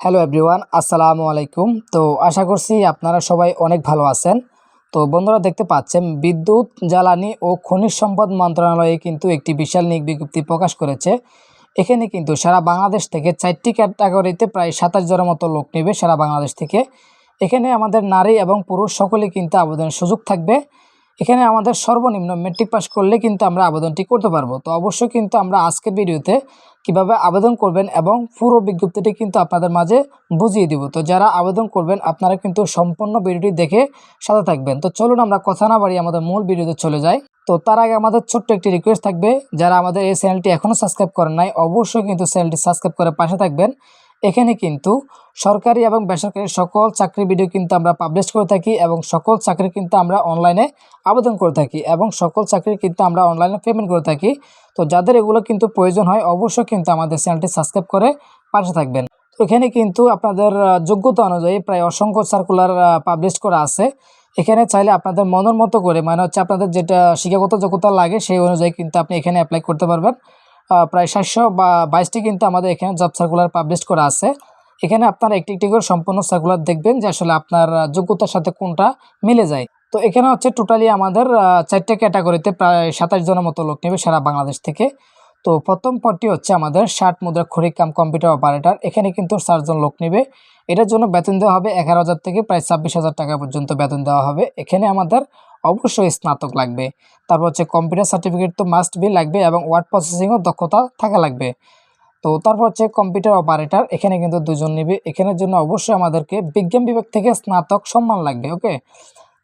Hello everyone আসসালামু আলাইকুম তো আশা করছি আপনারা সবাই অনেক ভালো আছেন। তো বন্ধুরা দেখতে পাচ্ছেন, বিদ্যুৎ, জ্বালানি ও খনিজ সম্পদ মন্ত্রণালয়ে কিন্তু একটি বিশাল নিয়োগ বিজ্ঞপ্তি প্রকাশ করেছে। এখানে কিন্তু সারা বাংলাদেশ থেকে চারটি ক্যাটাগরিতে প্রায় সাতাশ জনের মতো লোক নেবে সারা বাংলাদেশ থেকে। এখানে আমাদের নারী এবং পুরুষ সকলে কিন্তু আবেদনের সুযোগ থাকবে। এখানে আমাদের সর্বনিম্ন মেট্রিক পাস করলে কিন্তু আমরা আবেদনটি করতে পারব। তো অবশ্যই কিন্তু আমরা আজকের ভিডিওতে কীভাবে আবেদন করবেন এবং পুরো বিজ্ঞপ্তিটি কিন্তু আপনাদের মাঝে বুঝিয়ে দিব। তো যারা আবেদন করবেন, আপনারা কিন্তু সম্পূর্ণ ভিডিওটি দেখে সাথে থাকবেন। তো চলুন আমরা কথা না বাড়ি আমাদের মূল ভিডিওতে চলে যাই। তো তার আগে আমাদের ছোট্ট একটি রিকোয়েস্ট থাকবে। যারা আমাদের এই চ্যানেলটি এখনও সাবস্ক্রাইব করেন নাই, অবশ্যই কিন্তু চ্যানেলটি সাবস্ক্রাইব করে পাশে থাকবেন। এখানে কিন্তু সরকারি এবং বেসরকারি সকল চাকরি ভিডিও কিন্তু আমরা পাবলিশ করে থাকি এবং সকল চাকরি কিন্তু আমরা অনলাইনে আবেদন করে থাকি এবং সকল চাকরি কিন্তু আমরা অনলাইনে পেমেন্ট করে থাকি। তো যাদের এগুলো কিন্তু প্রয়োজন হয়, অবশ্যই কিন্তু আমাদের চ্যানেলটি সাবস্ক্রাইব করে পাশে থাকবেন। তো এখানে কিন্তু আপনাদের যোগ্যতা অনুযায়ী প্রায় অসংখ্য সার্কুলার পাবলিশ করা আছে। এখানে চাইলে আপনাদের মনের মতো করে মানে হচ্ছে আপনাদের যেটা শিক্ষাগত যোগ্যতা লাগে সেই অনুযায়ী কিন্তু আপনি এখানে অ্যাপ্লাই করতে পারবেন। প্রায় সাতশো বা বাইশটি কিন্তু আমাদের এখানে জব সার্কুলার পাবলিশ করা আছে। এখানে আপনারা একটি একটি করে সম্পূর্ণ সার্কুলার দেখবেন যে আসলে আপনার যোগ্যতার সাথে কোনটা মিলে যায়। তো এখানে হচ্ছে টোটালি আমাদের চারটে ক্যাটাগরিতে প্রায় সাতাশ জনের মতো লোক নেবে সারা বাংলাদেশ থেকে। তো প্রথম পদটি হচ্ছে আমাদের ষাট মুদ্রা খড়ি কাম কম্পিউটার অপারেটর এখানে কিন্তু চারজন লোক নেবে। এটার জন্য বেতন দেওয়া হবে এগারো হাজার থেকে প্রায় ছাব্বিশ হাজার টাকা পর্যন্ত বেতন দেওয়া হবে। এখানে আমাদের অবশ্যই স্নাতক লাগবে। তারপর হচ্ছে কম্পিউটার সার্টিফিকেট তো মাস্ট বি লাগবে এবং ওয়ার্ড প্রসেসিংও দক্ষতা থাকা লাগবে। তো তারপর হচ্ছে কম্পিউটার অপারেটর এখানে কিন্তু দুজন নেবে। এখানের জন্য অবশ্যই আমাদেরকে বিজ্ঞান বিভাগ থেকে স্নাতক সম্মান লাগবে ওকে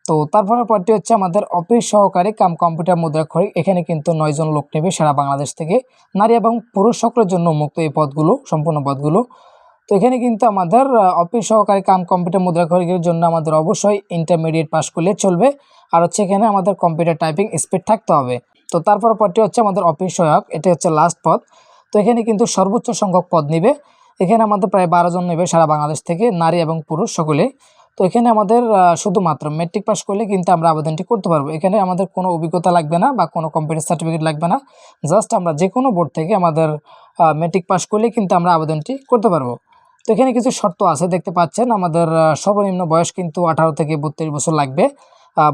তো তারপরে পরটি হচ্ছে আমাদের অফিস সহকারী কাম কম্পিউটার মুদ্রাক্ষরিক। এখানে কিন্তু নয়জন লোক নেবে সারা বাংলাদেশ থেকে। নারী এবং পুরুষ সকলের জন্য মুক্ত এই পদগুলো, সম্পূর্ণ পদগুলো। তো এখানে কিন্তু আমাদের অফিস সহকারী কাম কম্পিউটার মুদ্রাক্ষরিকের জন্য আমাদের অবশ্যই ইন্টারমিডিয়েট পাস করলে চলবে। আর হচ্ছে এখানে আমাদের কম্পিউটার টাইপিং স্পিড থাকতে হবে। তো তারপর পদটি হচ্ছে আমাদের অফিস সহায়ক, এটা হচ্ছে লাস্ট পদ। তো এখানে কিন্তু সর্বোচ্চ সংখ্যক পদ নেবে। এখানে আমাদের প্রায় বারো জন নেবে সারা বাংলাদেশ থেকে, নারী এবং পুরুষ সকলে। তো এখানে আমাদের শুধুমাত্র মেট্রিক পাস করলে কিন্তু আমরা আবেদনটি করতে পারব। এখানে আমাদের কোনো অভিজ্ঞতা লাগবে না বা কোনো কম্পিউটার সার্টিফিকেট লাগবে না। জাস্ট আমরা যে কোনো বোর্ড থেকে আমাদের মেট্রিক পাস করলে কিন্তু আমরা আবেদনটি করতে পারব। তো এখানে কিছু শর্ত আছে, দেখতে পাচ্ছেন। আমাদের সর্বনিম্ন বয়স কিন্তু আঠারো থেকে বত্রিশ বছর লাগবে।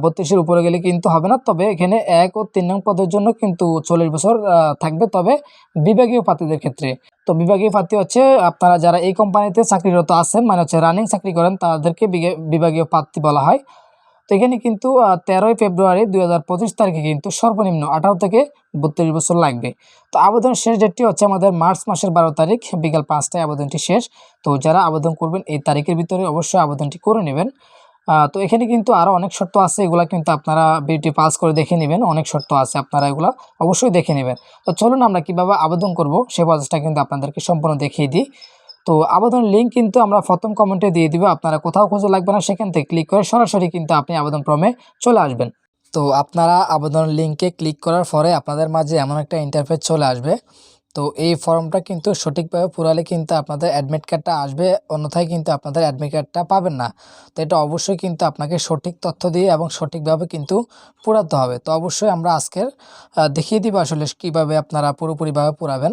বত্রিশের উপরে গেলে কিন্তু হবে না। তবে এখানে এক ও তিন নং পদের জন্য কিন্তু চল্লিশ বছর থাকবে। তবে বিভাগীয় প্রার্থীদের ক্ষেত্রে। তো বিভাগীয় প্রার্থী হচ্ছে আপনারা যারা এই কোম্পানিতে চাকরিরত আছেন মানে হচ্ছে রানিং চাকরি করেন, তাদেরকে বিভাগীয় প্রার্থী বলা হয়। তো এখানে কিন্তু তেরোই ফেব্রুয়ারি দুই হাজার পঁচিশ তারিখে কিন্তু সর্বনিম্ন আঠারো থেকে বত্রিশ বছর লাগবে। তো আবেদন শেষ ডেটটি হচ্ছে আমাদের মার্চ মাসের বারো তারিখ, বিকাল পাঁচটায় আবেদনটি শেষ। তো যারা আবেদন করবেন এই তারিখের ভিতরে অবশ্যই আবেদনটি করে নেবেন। তো এখানে কিন্তু আরও অনেক শর্ত আছে, এগুলা কিন্তু আপনারা বিটি পাস করে দেখে নেবেন। অনেক শর্ত আছে, আপনারা এগুলা অবশ্যই দেখে নেবেন। তো চলুন আমরা কীভাবে আবেদন করব, সে প্রসেসটা কিন্তু আপনাদেরকে সম্পূর্ণ দেখিয়ে দিই। তো আবেদন লিঙ্ক কিন্তু আমরা প্রথম কমেন্টে দিয়ে দিব। আপনারা কোথাও খুঁজে লাগবে না, সেখান থেকে ক্লিক করে সরাসরি কিন্তু আপনি আবেদন ফর্মে চলে আসবেন। তো আপনারা আবেদন লিঙ্কে ক্লিক করার পরে আপনাদের মাঝে এমন একটা ইন্টারফেস চলে আসবে। তো এই ফর্মটা কিন্তু সঠিকভাবে পুরালে কিন্তু আপনাদের অ্যাডমিট কার্ডটা আসবে, অন্যথায় কিন্তু আপনাদের অ্যাডমিট কার্ডটা পাবেন না। তো এটা অবশ্যই কিন্তু আপনাকে সঠিক তথ্য দিয়ে এবং সঠিকভাবে কিন্তু পুরাতে হবে। তো অবশ্যই আমরা আজকের দেখিয়ে দিব আসলে কীভাবে আপনারা পুরোপুরিভাবে পুরাবেন।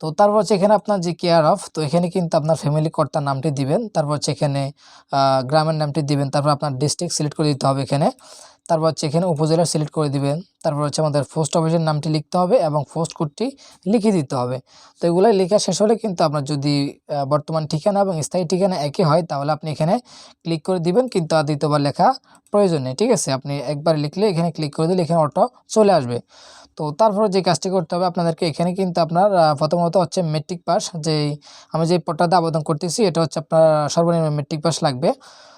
তো তারপর হচ্ছে এখানে আপনার যে কেয়ার অফ তো এখানে কিন্তু আপনার ফ্যামিলি কর্তার নামটি দিবেন। তারপর হচ্ছে এখানে গ্রামের নামটি দিবেন। তারপর আপনার ডিস্ট্রিক্ট সিলেক্ট করে দিতে হবে এখানে। তারপর হচ্ছে এখানে উপজেলা সিলেক্ট করে দিবেন। তারপর হচ্ছে আমাদের পোস্ট অফিসের নামটি লিখতে হবে এবং পোস্ট কোডটি লিখে দিতে হবে। তো এগুলো লেখা শেষ হলে কিন্তু আপনার যদি বর্তমান ঠিকানা এবং স্থায়ী ঠিকানা একই হয়, তাহলে আপনি এখানে ক্লিক করে দিবেন। কিন্তু আর দ্বিতীয়বার লেখা প্রয়োজন নেই, ঠিক আছে? আপনি একবার লিখলে এখানে ক্লিক করে দিলে এখানে অটো চলে আসবে। তো তারপরে যে কাজটি করতে হবে, আপনাদেরকে এখানে কিন্তু আপনার প্রথমত হচ্ছে মেট্রিক পাস যেই আমি যে পট্টাতে আবেদন করতেছি, এটা হচ্ছে আপনার সর্বনিম্ন মেট্রিক পাস লাগবে।